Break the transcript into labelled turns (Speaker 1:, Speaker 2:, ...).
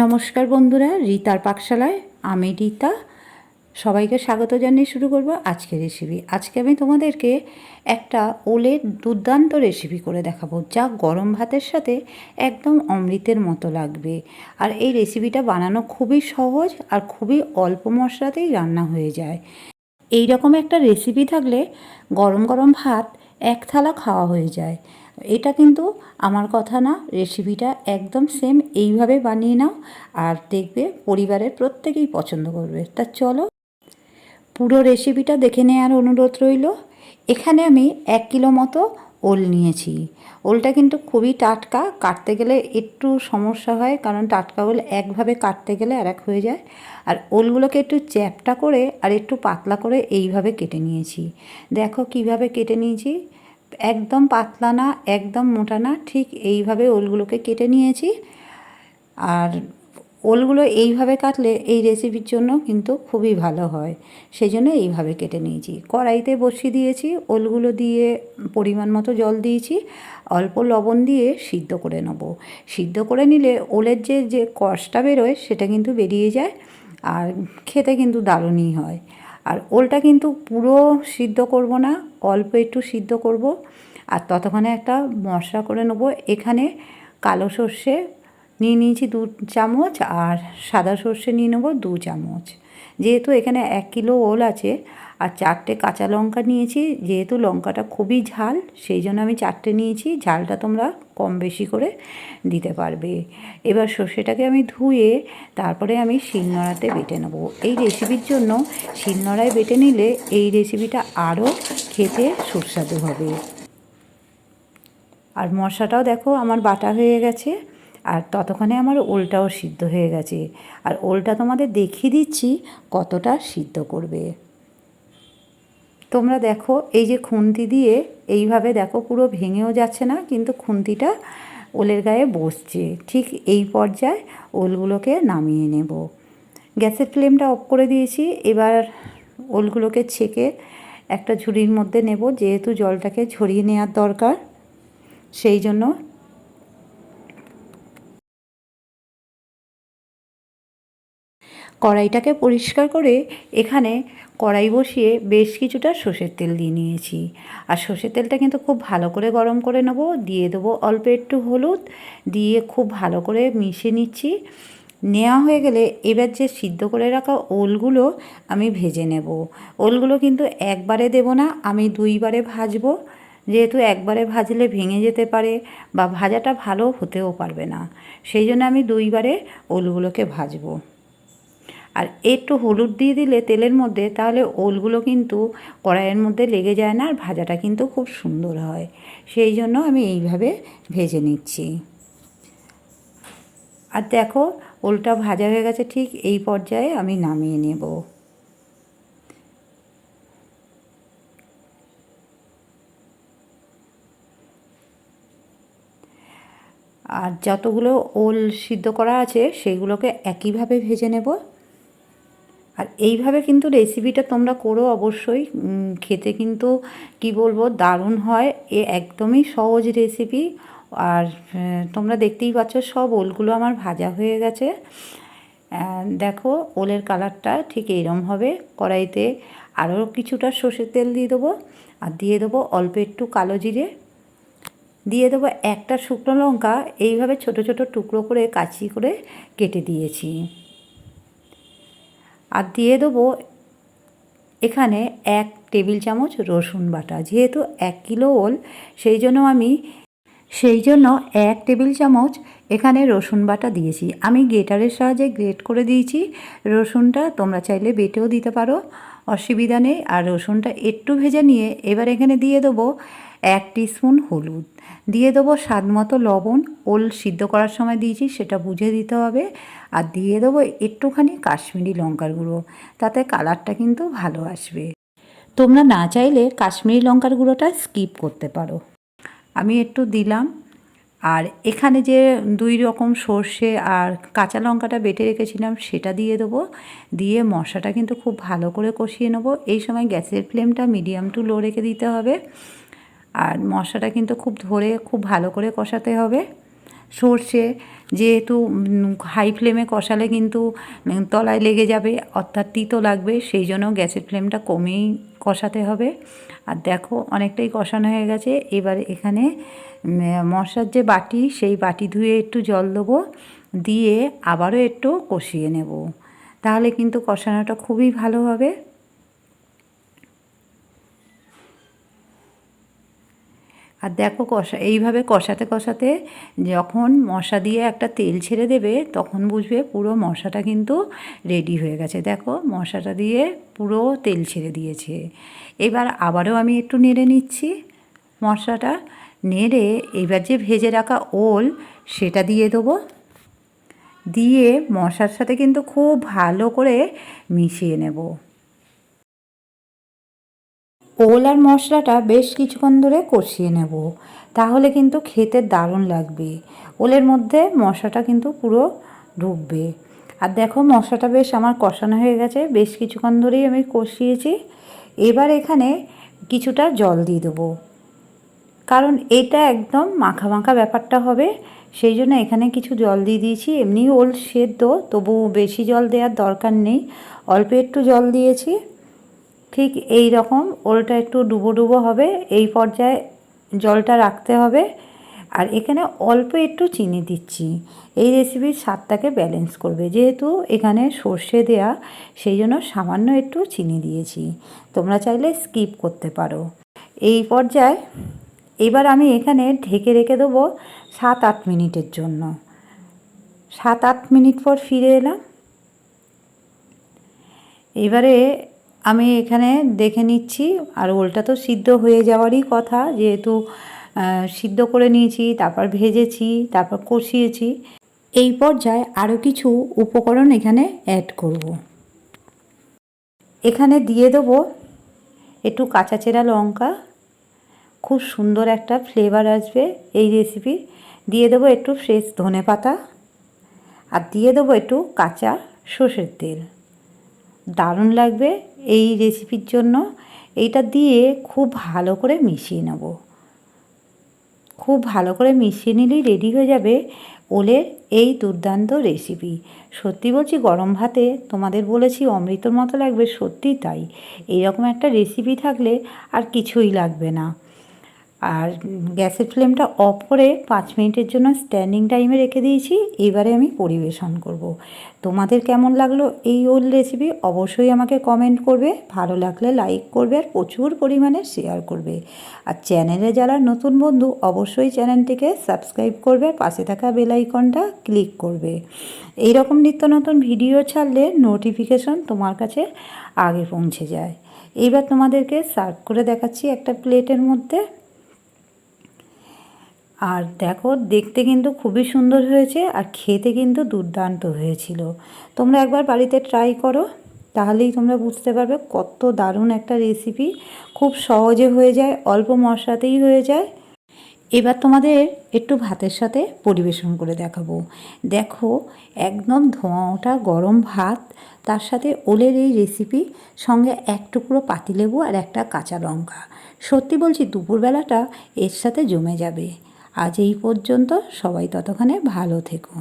Speaker 1: নমস্কার বন্ধুরা, রীতার পাকশালায় আমি রীতা। সবাইকে স্বাগত জানিয়ে শুরু করব আজকের রেসিপি আজকে আমি তোমাদেরকে একটা ওলের দুর্দান্ত রেসিপি করে দেখাবো, যা গরম ভাতের সাথে একদম অমৃতের মতো লাগবে। আর এই রেসিপিটা বানানো খুবই সহজ আর খুবই অল্প মশলাতেই রান্না হয়ে যায়। এই রকম একটা রেসিপি থাকলে গরম গরম ভাত এক থালা খাওয়া হয়ে যায়। এটা কিন্তু আমার কথা না রেসিপিটা একদম সেম এইভাবে বানিয়ে নাও আর দেখবে পরিবারের প্রত্যেকেই পছন্দ করবে। তা চলো, পুরো রেসিপিটা দেখে নেওয়ার অনুরোধ রইল। এখানে আমি এক কিলো মতো ওল নিয়েছি। ওলটা কিন্তু খুবই টাটকা, কাটতে গেলে একটু সমস্যা হয় কারণ টাটকা ওল একভাবে কাটতে গেলে আর এক হয়ে যায়। আর ওলগুলোকে একটু চ্যাপটা করে আর একটু পাতলা করে এইভাবে কেটে নিয়েছি। দেখো কীভাবে কেটে নিয়েছি। একদম পাতলা না, একদম মোটা না, ঠিক এইভাবে ওলগুলোকে কেটে নিয়েছি। আর ওলগুলো এইভাবে কাটলে এই রেসিপির জন্য কিন্তু খুবই ভালো হয়। সেই জন্য এইভাবে কেটে নিয়েছি। কড়াইতে বসিয়ে দিয়েছি, ওলগুলো দিয়ে পরিমাণ মতো জল দিয়েছি। অল্প লবণ দিয়ে সিদ্ধ করে নেব। সিদ্ধ করে নিলে ওলের যে যে কষটা বেরোয় সেটা কিন্তু বেরিয়ে যায়। আর খেতে কিন্তু দারুণই হয়। আর ওলটা কিন্তু পুরো সিদ্ধ করব না, অল্প একটু সিদ্ধ করব। আর ততক্ষণে একটা মশলা করে নেব। এখানে কালো সর্ষে নিয়ে নিয়েছি দু চামচ আর সাদা সর্ষে নিয়ে নেব দু চামচ। যেহেতু এখানে এক কিলো ওল আছে আর চারটে কাঁচা লঙ্কা নিয়েছি, যেহেতু লঙ্কাটা খুবই ঝাল, সেই জন্য আমি চারটে নিয়েছি, ঝালটা তোমরা কম বেশি করে দিতে পারবে। এবার সর্ষেটাকে আমি ধুয়ে তারপরে আমি শিলনোড়াতে বেটে নেব। এই রেসিপির জন্য শিলনোড়ায় বেটে নিলে এই রেসিপিটা আরও খেতে সুস্বাদু হবে। আর মশলাটাও দেখো আমার বাটা হয়ে গেছে, আর ততক্ষণে আমার ওলটাও সিদ্ধ হয়ে গেছে। আর ওলটা তোমাদের দেখিয়ে দিচ্ছি কতটা সিদ্ধ করবে। তোমরা দেখো, এই যে খুন্তি দিয়ে এইভাবে দেখো পুরো ভেঙেও যাচ্ছে না, কিন্তু খুন্তিটা ওলের গায়ে বসছে। ঠিক এই পর্যায়ে ওলগুলোকে নামিয়ে নেব। গ্যাসের ফ্লেমটা অফ করে দিয়েছি, এবার ওলগুলোকে ছেঁকে একটা ঝুড়ির মধ্যে নেব, যেহেতু জলটাকে ঝরিয়ে নেওয়ার দরকার, সেই জন্য কড়াইটাকে পরিষ্কার করে এখানে কড়াই বসিয়ে বেশ কিছুটা সর্ষের তেল দিয়ে নিয়েছি। আর সর্ষের তেলটা কিন্তু খুব ভালো করে গরম করে নেব, দিয়ে দেবো অল্প একটু হলুদ, দিয়ে খুব ভালো করে মিশিয়ে নিচ্ছি। নেওয়া হয়ে গেলে এবার যে সিদ্ধ করে রাখা ওলগুলো আমি ভেজে নেব। ওলগুলো কিন্তু একবারে দেব না, আমি দুইবারে ভাজবো। যেহেতু একবারে ভাজলে ভেঙে যেতে পারে বা ভাজাটা ভালো হতেও পারবে না। সেই জন্য আমি দুইবারে ওলগুলোকে ভাজবো। আর একটু হলুদ দিয়ে দিলে তেলের মধ্যে, তাহলে ওলগুলো কিন্তু কড়াইয়ের মধ্যে লেগে যায় না আর ভাজাটা কিন্তু খুব সুন্দর হয়। সেই জন্য আমি এইভাবে ভেজে নিচ্ছি। আর দেখো, ওলটা ভাজা হয়ে গেছে, ঠিক এই পর্যায়ে আমি নামিয়ে নেব। আর যতগুলো ওল সিদ্ধ করা আছে, সেগুলোকে একইভাবে ভেজে নেব। আর এইভাবে কিন্তু রেসিপিটা তোমরা করো অবশ্যই। খেতে কিন্তু, কি বলব, দারুণ হয়। এ একদমই সহজ রেসিপি আর তোমরা দেখতেই পাচ্ছ সব ওলগুলো আমার ভাজা হয়ে গেছে। দেখো, ওলের কালারটা ঠিক এইরম হবে। কড়াইতে আরও কিছুটা সর্ষের তেল দিয়ে দেবো। আর দিয়ে দেবো অল্প একটু কালো জিরে। দিয়ে দেবো একটা শুকনো লঙ্কা। এইভাবে ছোট ছোট টুকরো করে কাচি করে কেটে দিয়েছি। আর দিয়ে দেবো এখানে এক টেবিল চামচ রসুন বাটা। যেহেতু এক কিলো ওল, সেই জন্য আমি, সেই জন্য এক টেবিল চামচ এখানে রসুন বাটা দিয়েছি। আমি গ্রেটারের সাহায্যে গ্রেট করে দিয়েছি। রসুনটা তোমরা চাইলে বেটেও দিতে পারো, অসুবিধা নেই। আর রসুনটা একটু ভেজে নিয়ে এবার এখানে দিয়ে দেবো এক স্পুন হলুদ। দিয়ে দেবো স্বাদ মতো লবণ। ওল সিদ্ধ করার সময় দিয়েছি, সেটা বুঝে দিতে হবে। আর দিয়ে দেবো একটুখানি কাশ্মীরি লঙ্কার গুঁড়ো। তাতে কালারটা কিন্তু ভালো আসবে। তোমরা না চাইলে কাশ্মীরি লঙ্কার গুঁড়োটা স্কিপ করতে পারো। আমি একটু দিলাম। আর এখানে যে দুই রকম সর্ষে আর কাঁচা লঙ্কাটা বেটে রেখেছিলাম, সেটা দিয়ে দেবো। দিয়ে মশলাটা কিন্তু খুব ভালো করে কষিয়ে নেব। এই সময় গ্যাসের ফ্লেমটা মিডিয়াম টু লো রেখে দিতে হবে। আর মশলাটা কিন্তু খুব ধরে খুব ভালো করে কষাতে হবে। সর্ষে যেহেতু হাই ফ্লেমে কষালে কিন্তু তলায় লেগে যাবে অর্থাৎ তিতো লাগবে সেই জন্য গ্যাসের ফ্লেমটা কমেই কষাতে হবে। আর দেখো অনেকটাই কষানো হয়ে গেছে। এবার এখানে উম, মশলার যে বাটি সেই বাটি ধুয়ে একটু জল দেবো দিয়ে আবারও একটু কষিয়ে নেব। তাহলে কিন্তু কষানোটা খুবই ভালো হবে। আর দেখো কষা, এইভাবে কষাতে কষাতে যখন মশা দিয়ে একটা তেল ছেড়ে দেবে, তখন বুঝবে পুরো মশাটা কিন্তু রেডি হয়ে গেছে। দেখো মশাটা দিয়ে পুরো তেল ছেড়ে দিয়েছে। এবার আবারও আমি একটু নেড়ে নিচ্ছি মশলাটা নেড়ে এবার যে ভেজে রাখা ওল, সেটা দিয়ে দেবো। দিয়ে মশার সাথে কিন্তু খুব ভালো করে মিশিয়ে নেব। ওল আর মশলাটা বেশ কিছুক্ষণ ধরে কষিয়ে নেব। তাহলে কিন্তু খেতে দারুণ লাগবে। ওলের মধ্যে মশলাটা কিন্তু পুরো ঢুকবে। আর দেখো মশলাটা বেশ আমার কষানো হয়ে গেছে, বেশ কিছুক্ষণ ধরেই আমি কষিয়েছি। এবার এখানে কিছুটা জল দিয়ে দেবো। কারণ এটা একদম মাখা মাখা ব্যাপারটা হবে, সেই জন্য এখানে কিছু জল দিয়ে দিয়েছি। এমনি ওল সেদ্ধ তবু বেশি জল দেওয়ার দরকার নেই। অল্প একটু জল দিয়েছি। ঠিক এই রকম ওলটা একটু ডুবো ডুবো হবে, এই পর্যায়ে জলটা রাখতে হবে। আর এখানে অল্প একটু চিনি দিচ্ছি। এই রেসিপির স্বাদটাকে ব্যালেন্স করবে। যেহেতু এখানে সর্ষে দেয়া, সেই জন্য সামান্য একটু চিনি দিয়েছি। তোমরা চাইলে স্কিপ করতে পারো। এই পর্যায়ে এবার আমি এখানে ঢেকে রেখে দেবো সাত আট মিনিটের জন্য। সাত আট মিনিট পর ফিরে এলাম। এবারে আমি এখানে দেখে নিচ্ছি, আর ওলটা তো সিদ্ধ হয়ে যাওয়ারই কথা, যেহেতু সিদ্ধ করে নিয়েছি, তারপর ভেজেছি, তারপর কষিয়েছি। এই পর্যায়ে আরও কিছু উপকরণ এখানে অ্যাড করব। এখানে দিয়ে দেবো একটু কাঁচা চেরা লঙ্কা, খুব সুন্দর একটা ফ্লেভার আসবে এই রেসিপির দিয়ে দেবো একটু ফ্রেশ ধনে পাতা আর দিয়ে দেবো একটু কাঁচা সর্ষের তেল। দারুণ লাগবে এই রেসিপির জন্য। এইটা দিয়ে খুব ভালো করে মিশিয়ে নেব। খুব ভালো করে মিশিয়ে নিলেই রেডি হয়ে যাবে ওলের এই দুর্দান্ত রেসিপি সত্যি বলছি, গরম ভাতে তোমাদের বলেছি অমৃতর মতো লাগবে সত্যি তাই। এইরকম একটা রেসিপি থাকলে আর কিছুই লাগবে না। আর গ্যাসের ফ্লেমটা অফ করে পাঁচ মিনিটের জন্য স্ট্যান্ডিং টাইমে রেখে দিয়েছি। এবারে আমি পরিবেশন করব। তোমাদের কেমন লাগল এই ওল রেসিপি অবশ্যই আমাকে কমেন্ট করবে। ভালো লাগলে লাইক করবে আর প্রচুর পরিমাণে শেয়ার করবে। আর চ্যানেলে যারা নতুন বন্ধু, অবশ্যই চ্যানেলটিকে সাবস্ক্রাইব করবে, পাশে থাকা বেল আইকনটা ক্লিক করবে। এই রকম নিত্য নতুন ভিডিও ছাড়লে নোটিফিকেশন তোমার কাছে আগে পৌঁছে যায়। এইবার তোমাদেরকে সার্ভ করে দেখাচ্ছি একটা প্লেটের মধ্যে। আর দেখো, দেখতে কিন্তু খুবই সুন্দর হয়েছে আর খেতে কিন্তু দুর্দান্ত হয়েছিল। তোমরা একবার বাড়িতে ট্রাই করো, তাহলেই তোমরা বুঝতে পারবে কত দারুণ একটা রেসিপি খুব সহজে হয়ে যায়, অল্প মশলাতেই হয়ে যায়। এবার তোমাদের একটু ভাতের সাথে পরিবেশন করে দেখাবো। দেখো, একদম ধোঁয়া ওঠা গরম ভাত, তার সাথে ওলের এই রেসিপি সঙ্গে এক টুকরো পাতিলেবু আর একটা কাঁচা লঙ্কা। সত্যি বলছি, দুপুরবেলাটা এর সাথে জমে যাবে। আজ এই পর্যন্ত সবাই ততক্ষণে ভালো থেকো।